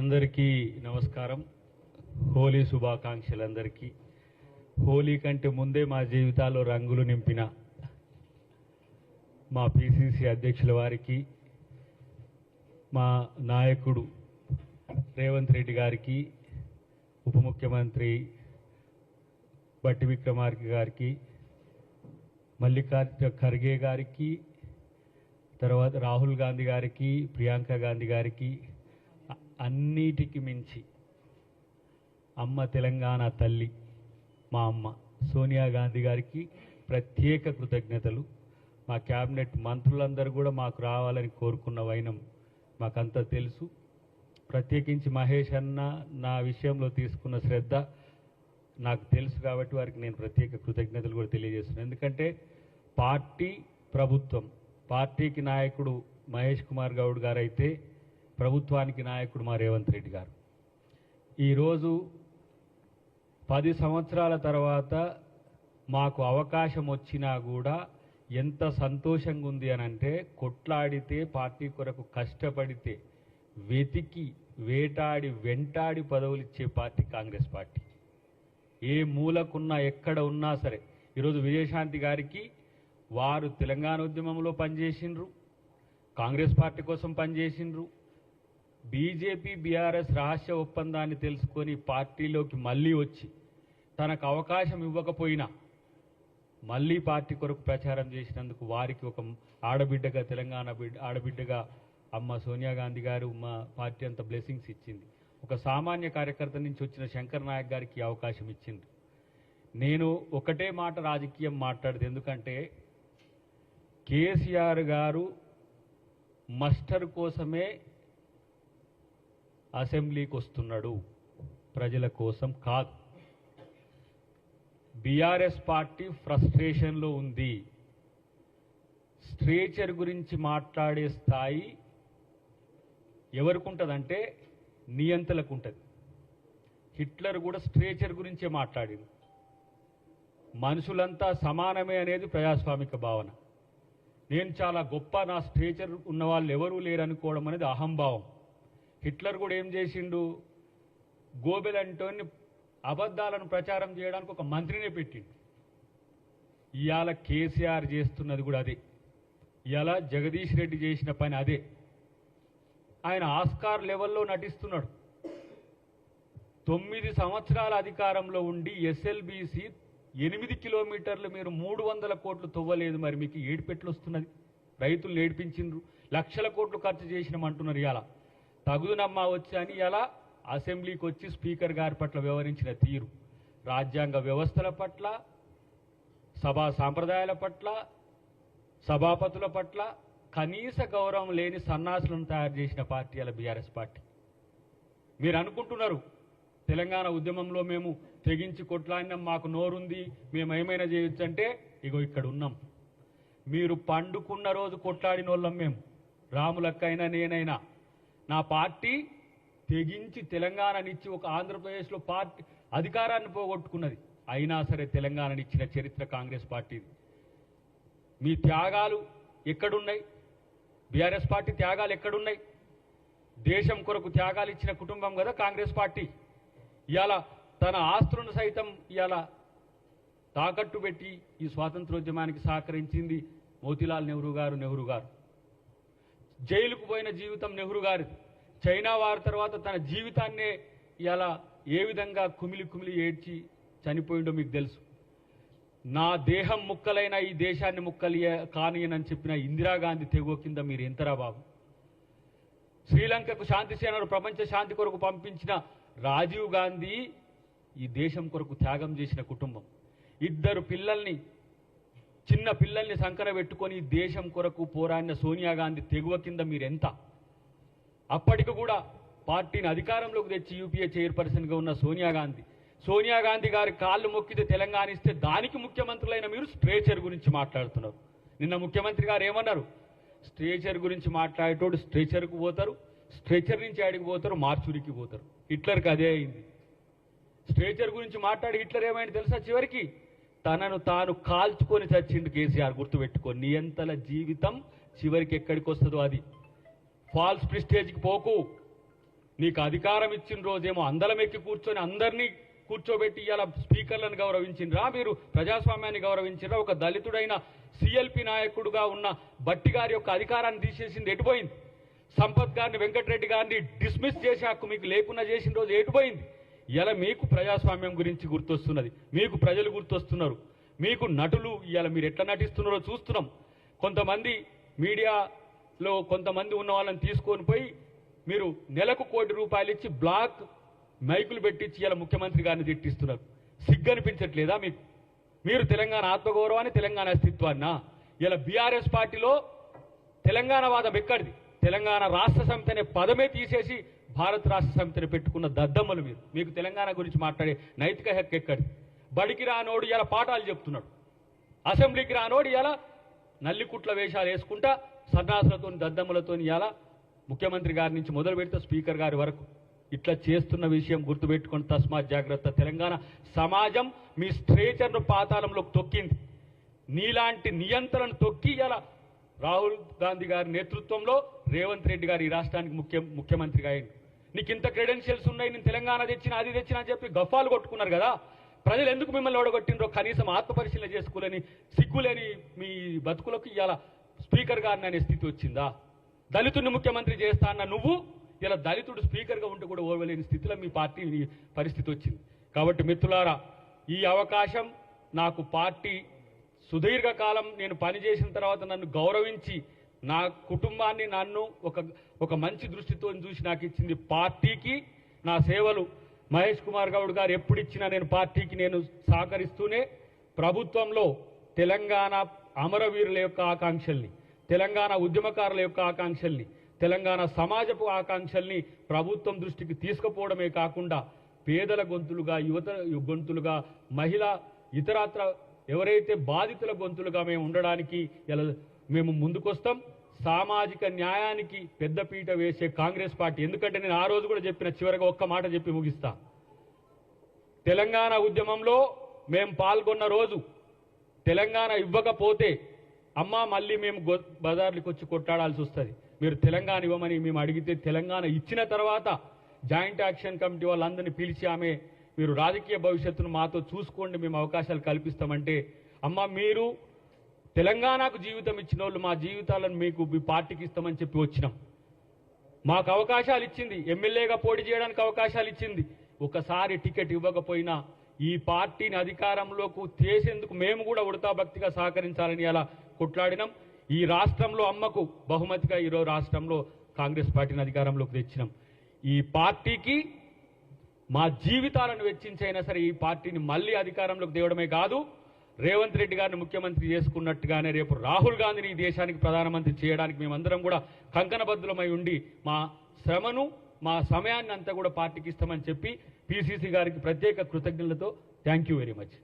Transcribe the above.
అందరికీ నమస్కారం. హోలీ శుభాకాంక్షలు అందరికీ హోలీ కంటే ముందే మా జీవితాల్లో రంగులు నింపిన మా పిసిసి అధ్యక్షుల వారికి మా నాయకుడు రేవంత్ రెడ్డి గారికి ఉప ముఖ్యమంత్రి బట్టి విక్రమార్క గారికి మల్లికార్జున ఖర్గే గారికి తర్వాత రాహుల్ గాంధీ గారికి ప్రియాంక గాంధీ గారికి అన్నిటికి మించి. అమ్మ తెలంగాణ తల్లి మా అమ్మ. సోనియా గాంధీ గారికి ప్రత్యేక కృతజ్ఞతలు. మా క్యాబినెట్ మంత్రులందరూ కూడా మాకు రావాలని కోరుకున్న వైనం మాకంతా తెలుసు. ప్రత్యేకించి మహేష్ అన్న నా విషయంలో తీసుకున్న శ్రద్ధ నాకు తెలుసు కాబట్టి వారికి నేను ప్రత్యేక కృతజ్ఞతలు కూడా తెలియజేస్తున్నాను. ఎందుకంటే పార్టీ ప్రభుత్వం పార్టీకి నాయకుడు మహేష్ కుమార్ గౌడ్ గారైతే ప్రభుత్వానికి నాయకుడు మా రేవంత్ రెడ్డి గారు. ఈరోజు పది సంవత్సరాల తర్వాత మాకు అవకాశం వచ్చినా కూడా ఎంత సంతోషంగా ఉంది అని అంటే కొట్లాడితే పార్టీ కొరకు కష్టపడితే వెతికి వేటాడి వెంటాడి పదవులు ఇచ్చే పార్టీ కాంగ్రెస్ పార్టీ. ఏ మూలకున్నా ఎక్కడ ఉన్నా సరే. ఈరోజు విజయశాంతి గారికి వారు తెలంగాణ ఉద్యమంలో పనిచేసిండ్రు. కాంగ్రెస్ పార్టీ కోసం పనిచేసిండ్రు. బీజేపీ బీఆర్ఎస్ రహస్య ఒప్పందాన్ని తెలుసుకొని పార్టీలోకి మళ్ళీ వచ్చి తనకు అవకాశం ఇవ్వకపోయినా మళ్ళీ పార్టీ కొరకు ప్రచారం చేసినందుకు వారికి ఒక ఆడబిడ్డగా తెలంగాణ బిడ్డ ఆడబిడ్డగా అమ్మ సోనియా గాంధీ గారు మా పార్టీ అంత బ్లెస్సింగ్స్ ఇచ్చింది. ఒక సామాన్య కార్యకర్త నుంచి వచ్చిన శంకర్ నాయక్ గారికి అవకాశం ఇచ్చింది. నేను ఒకటే మాట రాజకీయం మాట్లాడదు ఎందుకంటే కేసీఆర్ గారు మస్టర్ కోసమే అసెంబ్లీకి వస్తున్నాడు ప్రజల కోసం కాదు. బీఆర్ఎస్ పార్టీ ఫ్రస్ట్రేషన్లో ఉంది. స్ట్రేచర్ గురించి మాట్లాడే స్థాయి ఎవరికి ఉంటుందంటే నియంతలకు ఉంటుంది హిట్లర్ కూడా స్ట్రేచర్ గురించే మాట్లాడింది. మనుషులంతా సమానమే అనేది ప్రజాస్వామిక భావన. నేను చాలా గొప్ప నా స్ట్రేచర్ ఉన్న వాళ్ళు ఎవరూ లేరనుకోవడం అనేది అహంభావం. హిట్లర్ కూడా ఏం చేసిండు? గోబెల్ అంటోని అబద్ధాలను ప్రచారం చేయడానికి ఒక మంత్రినే పెట్టిండు. ఇవాళ కేసీఆర్ చేస్తున్నది కూడా అదే. ఇవాళ జగదీష్ రెడ్డి చేసిన పని అదే. ఆయన ఆస్కార్ లెవెల్లో నటిస్తున్నాడు. తొమ్మిది సంవత్సరాల అధికారంలో ఉండి ఎస్ఎల్బిసి ఎనిమిది కిలోమీటర్లు మీరు మూడు వందల కోట్లు తవ్వలేదు మరి మీకు ఏడుపెట్లు వస్తున్నది. రైతులు ఏడిపించిండ్రు. లక్షల కోట్లు ఖర్చు చేసినామంటున్నారు ఇలా తగుదునమ్మా వచ్చి అని ఇలా అసెంబ్లీకి వచ్చి స్పీకర్ గారి పట్ల వ్యవహరించిన తీరు? రాజ్యాంగ వ్యవస్థల పట్ల సభా సాంప్రదాయాల పట్ల సభాపతుల పట్ల కనీస గౌరవం లేని సన్నాసులను తయారు చేసిన పార్టీ అలా బీఆర్ఎస్ పార్టీ. మీరు అనుకుంటున్నారు తెలంగాణ ఉద్యమంలో మేము తెగించి కొట్లాడినాం మాకు నోరుంది మేము ఏమైనా చేయొచ్చు అంటే ఇగో ఇక్కడ ఉన్నాం. మీరు పండుకున్న రోజు కొట్లాడిన వాళ్ళం మేము. రాములక్కైనా నేనైనా. నా పార్టీ తెగించి తెలంగాణనిచ్చి ఒక ఆంధ్రప్రదేశ్లో పార్టీ అధికారాన్ని పోగొట్టుకున్నది. అయినా సరే తెలంగాణనిచ్చిన చరిత్ర కాంగ్రెస్ పార్టీది. మీ త్యాగాలు ఎక్కడున్నాయి? బీఆర్ఎస్ పార్టీ త్యాగాలు ఎక్కడున్నాయి? దేశం కొరకు త్యాగాలు ఇచ్చిన కుటుంబం కదా కాంగ్రెస్ పార్టీ. ఇవాళ తన ఆస్తులను సైతం ఇవాళ తాకట్టు పెట్టి ఈ స్వాతంత్రోద్యమానికి సహకరించింది మోతిలాల్ నెహ్రూ గారు నెహ్రూ గారు. జైలుకు పోయిన జీవితం నెహ్రూ గారిది. చైనా వారి తర్వాత తన జీవితాన్నే ఇలా ఏ విధంగా కుమిలి కుమిలి ఏడ్చి చనిపోయిండో మీకు తెలుసు. నా దేహం ముక్కలైన ఈ దేశాన్ని ముక్కలి కానియనని చెప్పిన ఇందిరాగాంధీ తెగువ కింద మీరు ఎంతరా బాబు? శ్రీలంకకు శాంతి సేనలు ప్రపంచ శాంతి కొరకు పంపించిన రాజీవ్ గాంధీ ఈ దేశం కొరకు త్యాగం చేసిన కుటుంబం. ఇద్దరు పిల్లల్ని చిన్న పిల్లల్ని సంకర పెట్టుకొని దేశం కొరకు పోరాడిన సోనియా గాంధీ తెగువ కింద మీరెంత? అప్పటికి కూడా పార్టీని అధికారంలోకి తెచ్చి యూపీఏ చైర్పర్సన్గా ఉన్న సోనియా గాంధీ. సోనియా గాంధీ గారి కాళ్ళు మొక్కితే తెలంగాణ ఇస్తే దానికి ముఖ్యమంత్రులైన మీరు స్ట్రేచర్ గురించి మాట్లాడుతున్నారు. నిన్న ముఖ్యమంత్రి గారు ఏమన్నారు? స్ట్రేచర్ గురించి మాట్లాడేటోడు స్ట్రేచర్కు పోతారు స్ట్రేచర్ నుంచి ఆడికి పోతారు మార్చురికి పోతారు. హిట్లర్కి అదే అయింది. స్ట్రేచర్ గురించి మాట్లాడి హిట్లర్ ఏమైంది తెలుసా చివరికి? తనను తాను కాల్చుకొని చచ్చిండు కేసీఆర్ గుర్తుపెట్టుకో నియంతల జీవితం చివరికి ఎక్కడికి వస్తుందో అది. ఫాల్స్ ప్రిస్టేజ్కి పోకు. నీకు అధికారం ఇచ్చిన రోజేమో అందలం ఎక్కి కూర్చొని అందరినీ కూర్చోబెట్టి ఇలా స్పీకర్లను గౌరవించిండ్రా మీరు ప్రజాస్వామ్యాన్ని గౌరవించిండ్రా? ఒక దళితుడైన సిఎల్పి నాయకుడుగా ఉన్న బట్టి గారి యొక్క అధికారాన్ని తీసేసింది ఎటుపోయింది? సంపత్ గారిని వెంకటరెడ్డి గారిని డిస్మిస్ చేసే హక్కు మీకు లేకుండా చేసిన రోజు ఎటుపోయింది? ఇలా మీకు ప్రజాస్వామ్యం గురించి గుర్తొస్తున్నది. మీకు ప్రజలు గుర్తొస్తున్నారు. మీకు నటులు ఇలా మీరు ఎట్లా నటిస్తున్నారో చూస్తున్నాం. కొంతమంది మీడియా లో కొంతమంది ఉన్న వాళ్ళని తీసుకొని పోయి మీరు నెలకు కోటి రూపాయలు ఇచ్చి బ్లాక్ మైకులు పెట్టించి ఇలా ముఖ్యమంత్రి గారిని తిట్టిస్తున్నారు. సిగ్గనిపించట్లేదా మీకు? మీరు తెలంగాణ ఆత్మగౌరవాన్ని తెలంగాణ అస్తిత్వాన్నా. ఇలా బీఆర్ఎస్ పార్టీలో తెలంగాణ వాదం ఎక్కడిది? తెలంగాణ రాష్ట్ర సమితి అనే పదమే తీసేసి భారత రాష్ట్ర సమితిని పెట్టుకున్న దద్దమ్మలు మీరు. మీకు తెలంగాణ గురించి మాట్లాడే నైతిక హక్కు ఎక్కడిది? బడికి రానోడు ఇలా పాఠాలు చెప్తున్నాడు. అసెంబ్లీకి రానోడు ఇలా నల్లికుట్ల వేషాలు వేసుకుంటా సన్నాసులతో దద్దమ్మలతో ఇలా ముఖ్యమంత్రి గారి నుంచి మొదలు పెడితే స్పీకర్ గారి వరకు ఇట్లా చేస్తున్న విషయం గుర్తుపెట్టుకుని తస్మాత్ జాగ్రత్త. తెలంగాణ సమాజం మీ స్ట్రేచర్ను పాతాళంలోకి తొక్కింది. నీలాంటి నియంత్రణ తొక్కి ఇలా రాహుల్ గాంధీ గారి నేతృత్వంలో రేవంత్ రెడ్డి గారు ఈ రాష్ట్రానికి ముఖ్య ముఖ్యమంత్రిగా అయింది నీకు ఇంత క్రెడెన్షియల్స్ ఉన్నాయి నేను తెలంగాణ తెచ్చిన అది తెచ్చిన అని చెప్పి గఫాలు కొట్టుకున్నారు కదా. ప్రజలు ఎందుకు మిమ్మల్ని ఓడగొట్టిండ్రో కనీసం ఆత్మపరిశీలన చేసుకోలేని సిగ్గులేని మీ బతుకులకు ఇవాళ స్పీకర్ గారిని అనే స్థితి వచ్చిందా? దళితుడిని ముఖ్యమంత్రి చేస్తా అన్న నువ్వు? ఇలా దళితుడు స్పీకర్గా ఉంటే కూడా ఓర్వలేని స్థితిలో మీ పార్టీ పరిస్థితి వచ్చింది. కాబట్టి మిత్రులారా ఈ అవకాశం నాకు పార్టీ సుదీర్ఘకాలం నేను పనిచేసిన తర్వాత నన్ను గౌరవించి నా కుటుంబాన్ని నన్ను ఒక ఒక మంచి దృష్టితో చూసి నాకు ఇచ్చింది పార్టీకి నా సేవలు. మహేష్ కుమార్ గౌడ్ గారు ఎప్పుడు ఇచ్చినా నేను పార్టీకి నేను సహకరిస్తూనే ప్రభుత్వంలో తెలంగాణ అమరవీరుల యొక్క ఆకాంక్షల్ని తెలంగాణ ఉద్యమకారుల యొక్క ఆకాంక్షల్ని తెలంగాణ సమాజపు ఆకాంక్షల్ని ప్రభుత్వం దృష్టికి తీసుకుపోవడమే కాకుండా పేదల గొంతులుగా యువత గొంతులుగా మహిళ ఇతరత్ర ఎవరైతే బాధితుల గొంతులుగా మేము ఉండడానికి ఇలా మేము ముందుకొస్తాం సామాజిక న్యాయానికి పెద్దపీట వేసే కాంగ్రెస్ పార్టీ. ఎందుకంటే నేను ఆ రోజు కూడా చెప్పిన చివరిగా ఒక్క మాట చెప్పి ముగిస్తా. తెలంగాణ ఉద్యమంలో మేము పాల్గొన్న రోజు తెలంగాణ ఇవ్వకపోతే అమ్మ మళ్ళీ మేము గొ- బజార్లకు వచ్చి కొట్టాడాల్సి వస్తుంది. మీరు తెలంగాణ ఇవ్వమని మేము అడిగితే తెలంగాణ ఇచ్చిన తర్వాత జాయింట్ యాక్షన్ కమిటీ వాళ్ళందరినీ పిలిచి ఆమె మీరు రాజకీయ భవిష్యత్తును మాతో చూసుకోండి మేము అవకాశాలు కల్పిస్తామంటే అమ్మ మీరు తెలంగాణకు జీవితం ఇచ్చిన వాళ్ళు మా జీవితాలను మీకు మీ పార్టీకి ఇస్తామని చెప్పి వచ్చినాం. మాకు అవకాశాలు ఇచ్చింది. ఎమ్మెల్యేగా పోటీ చేయడానికి అవకాశాలు ఇచ్చింది. ఒకసారి టికెట్ ఇవ్వకపోయినా ఈ పార్టీని అధికారంలోకి చేసేందుకు మేము కూడా ఉడతా భక్తిగా సహకరించాలని అలా కొట్లాడినాం. ఈ రాష్ట్రంలో అమ్మకు బహుమతిగా ఈరోజు రాష్ట్రంలో కాంగ్రెస్ పార్టీని అధికారంలోకి తెచ్చినాం. ఈ పార్టీకి మా జీవితాలను వెచ్చించైనా సరే ఈ పార్టీని మళ్ళీ అధికారంలోకి తేవడమే కాదు రేవంత్ రెడ్డి గారిని ముఖ్యమంత్రి చేసుకున్నట్టుగానే రేపు రాహుల్ గాంధీని ఈ దేశానికి ప్రధానమంత్రి చేయడానికి మేమందరం కూడా కంకణబద్ధులమై ఉండి మా శ్రమను మా సమయాన్ని అంతా కూడా పార్టీకి ఇస్తామని చెప్పి పిసిసి గారికి ప్రత్యేక కృతజ్ఞతలతో థ్యాంక్ యూ వెరీ మచ్.